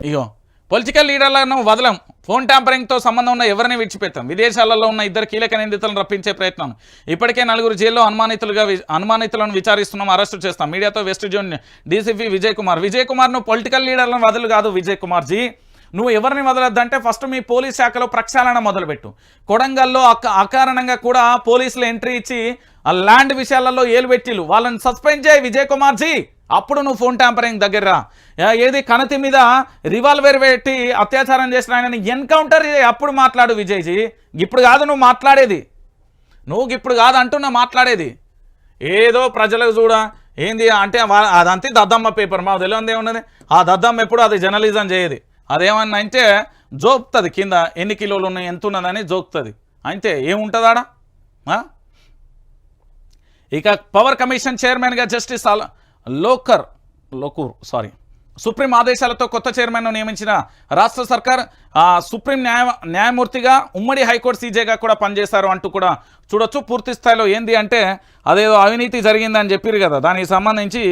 ఇగో political లీడర్లను వదలం. Phone ట్యాంపరింగ్తో సంబంధం ఉన్న ఎవరిని విడిచిపెట్టాం విదేశాలలో ఉన్న ఇద్దరు కీలక నిందితులను రప్పించే ప్రయత్నం. ఇప్పటికే నలుగురు జైల్లో అనుమానితులుగా అనుమానితులను విచారిస్తున్నాం అరెస్టు చేస్తాం. మీడియాతో west zone DCP Vijay Kumar Vijay కుమార్ను political లీడర్లను వదలు కాదు విజయ్ కుమార్ జీ నువ్వు ఎవరిని వదలొద్దంటే ఫస్ట్ మీ పోలీస్ శాఖలో ప్రక్షాళన మొదలుపెట్టు. కొడంగల్లో అకారణంగా కూడా పోలీసులు ఎంట్రీ ఇచ్చి ఆ ల్యాండ్ విషయాలలో ఏలు పెట్టిలు వాళ్ళని సస్పెండ్ చేయి విజయ్ కుమార్ జీ అప్పుడు నువ్వు ఫోన్ ట్యాంపరింగ్ దగ్గర ఏది కణతి మీద రివాల్వర్ పెట్టి అత్యాచారం చేసిన ఆయన ఎన్కౌంటర్ అప్పుడు మాట్లాడు విజయ్జీ. ఇప్పుడు కాదు నువ్వు మాట్లాడేది. నువ్వు ఇప్పుడు కాదు అంటున్నా మాట్లాడేది. ఏదో ప్రజలకు చూడ. ఏంది అంటే అదంతే దద్దమ్మ పేపర్ మాకు తెలియదు ఏమున్నది ఆ దద్దమ్మ ఎప్పుడు అది జర్నలిజం చేయదు. అదేమన్నా అంటే జోక్తుంది కింద ఎన్ని కిలోలు ఉన్నాయి ఎంత ఉన్నదని జోక్తుంది. అంతే ఏముంటుంది ఆడ ఇక పవర్ కమిషన్ చైర్మన్గా జస్టిస్ అల లోకర్ లోకూర్ సారీ. సుప్రీం ఆదేశాలతో కొత్త చైర్మన్ను నియమించిన రాష్ట్ర సర్కార్ సుప్రీం న్యాయ న్యాయమూర్తిగా ఉమ్మడి హైకోర్టు సీజేగా కూడా పనిచేశారు అంటూ కూడా చూడొచ్చు. పూర్తి స్థాయిలో ఏంది అంటే అదేదో అవినీతి జరిగిందని చెప్పారు కదా. దానికి సంబంధించి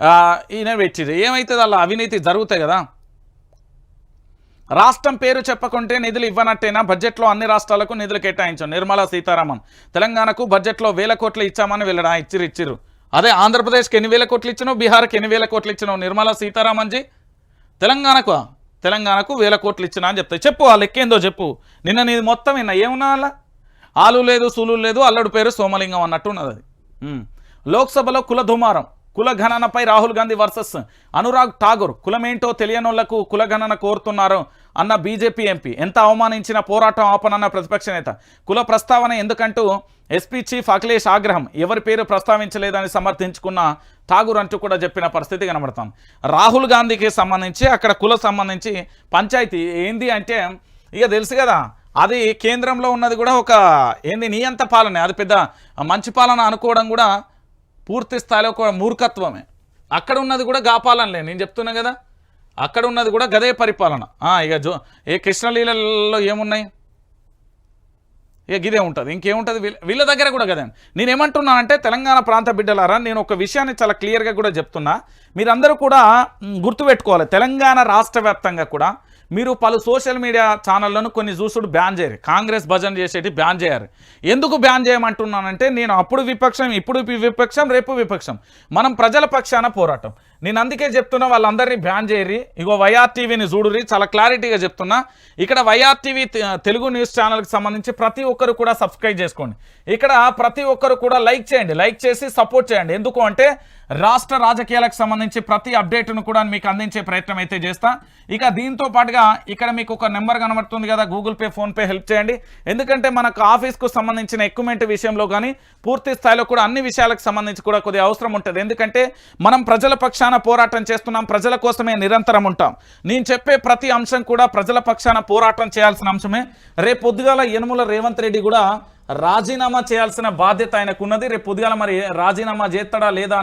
ఆ, ఈయన పెట్టిరు ఏమైతుంది అలా అవినీతి జరుగుతాయి కదా? రాష్ట్రం పేరు చెప్పకుంటే నిధులు ఇవ్వనట్టేనా? బడ్జెట్లో అన్ని రాష్ట్రాలకు నిధులు కేటాయించాం. నిర్మలా సీతారామన్. తెలంగాణకు బడ్జెట్లో వేల కోట్లు ఇచ్చామని వెళ్ళడా? ఇచ్చిరు ఇచ్చిరు అదే ఆంధ్రప్రదేశ్కి ఎన్ని వేల కోట్లు ఇచ్చినావు? బీహార్కి ఎన్ని వేల కోట్లు ఇచ్చినావు? నిర్మలా సీతారామన్జీ? తెలంగాణకు తెలంగాణకు వేల కోట్లు ఇచ్చినా అని చెప్తాయి. చెప్పు ఆ లెక్కేందో చెప్పు. నిన్న నీది మొత్తం విన్నా. ఏమున్నా అలా? ఆలు లేదు సూలు లేదు అల్లుడు పేరు సోమలింగం అన్నట్టు ఉన్నది అది. లోక్సభలో కుల దుమారం. కుల గణనపై రాహుల్ గాంధీ వర్సెస్ అనురాగ్ ఠాగూర్ కులమేంటో తెలియనోళ్ళకు కుల గణన కోరుతున్నారు అన్న బీజేపీ ఎంపీ. ఎంత అవమానించిన పోరాటం ఆపనన్న ప్రతిపక్ష నేత. కుల ప్రస్తావన ఎందుకంటూ ఎస్పీ చీఫ్ అఖిలేష్ ఆగ్రహం ఎవరి పేరు ప్రస్తావించలేదని సమర్థించుకున్న ఠాగూర్ అంటూ కూడా చెప్పిన పరిస్థితి కనబడతాం రాహుల్ గాంధీకి సంబంధించి అక్కడ కుల సంబంధించి పంచాయతీ ఏంది అంటే ఇక తెలుసు కదా అది కేంద్రంలో ఉన్నది కూడా ఒక ఏంది నీ అంత పాలనే అది పెద్ద మంచి పాలన అనుకోవడం కూడా పూర్తి స్థాయిలో ఒక మూర్ఖత్వమే. అక్కడ ఉన్నది కూడా గాపాలనలే నేను చెప్తున్నా కదా. అక్కడ ఉన్నది కూడా గదే పరిపాలన. ఇక జో ఏ కృష్ణలీలలో ఏమున్నాయి? ఇక గిదే ఉంటుంది. ఇంకేముంటుంది? వీళ్ళ వీళ్ళ దగ్గర కూడా కదా నేనేమంటున్నానంటే తెలంగాణ ప్రాంత బిడ్డలారా నేను ఒక విషయాన్ని చాలా క్లియర్గా కూడా చెప్తున్నా. మీరందరూ కూడా గుర్తుపెట్టుకోవాలి. తెలంగాణ రాష్ట్ర వ్యాప్తంగా కూడా మీరు పలు సోషల్ మీడియా ఛానళ్ళను కొన్ని చూసుడు బ్యాన్ చేయరు. కాంగ్రెస్ భజన చేసేటి బ్యాన్ చేయరు. ఎందుకు బ్యాన్ చేయమంటున్నానంటే నేను అప్పుడు విపక్షం ఇప్పుడు విపక్షం రేపు విపక్షం. మనం ప్రజల పక్షాన పోరాటం. నేను అందుకే చెప్తున్నా వాళ్ళందరినీ బ్యాన్ చేయరి ఇగో వైఆర్ టీవీని చూడురి చాలా క్లారిటీగా చెప్తున్నా. ఇక్కడ వైఆర్ టీవీ తెలుగు న్యూస్ ఛానల్కి సంబంధించి ప్రతి ఒక్కరు కూడా సబ్స్క్రైబ్ చేసుకోండి. ఇక్కడ ప్రతి ఒక్కరు కూడా లైక్ చేయండి లైక్ చేసి సపోర్ట్ చేయండి. ఎందుకు అంటే రాష్ట్ర రాజకీయాలకు సంబంధించి ప్రతి అప్డేట్ను కూడా మీకు అందించే ప్రయత్నం అయితే చేస్తా. ఇక దీంతో పాటుగా ఇక్కడ మీకు ఒక నెంబర్ కనబడుతుంది కదా గూగుల్ పే ఫోన్పే హెల్ప్ చేయండి. ఎందుకంటే మనకు ఆఫీస్కు సంబంధించిన ఎక్విప్మెంట్ విషయంలో కానీ పూర్తి స్థాయిలో కూడా అన్ని విషయాలకు సంబంధించి కూడా కొద్దిగా అవసరం ఉంటుంది. ఎందుకంటే మనం ప్రజల పక్షాన పోరాటం చేస్తున్నాం. ప్రజల కోసమే నిరంతరం ఉంటాం. నేను చెప్పే ప్రతి అంశం కూడా ప్రజల పక్షాన పోరాటం చేయాల్సిన అంశమే. రేపు పొద్దుగాల యనుమల రేవంత్ రెడ్డి కూడా రాజీనామా చేయాల్సిన బాధ్యత ఆయనకున్నది. రేపు పొద్దుగాల మరి రాజీనామా చేస్తాడా లేదా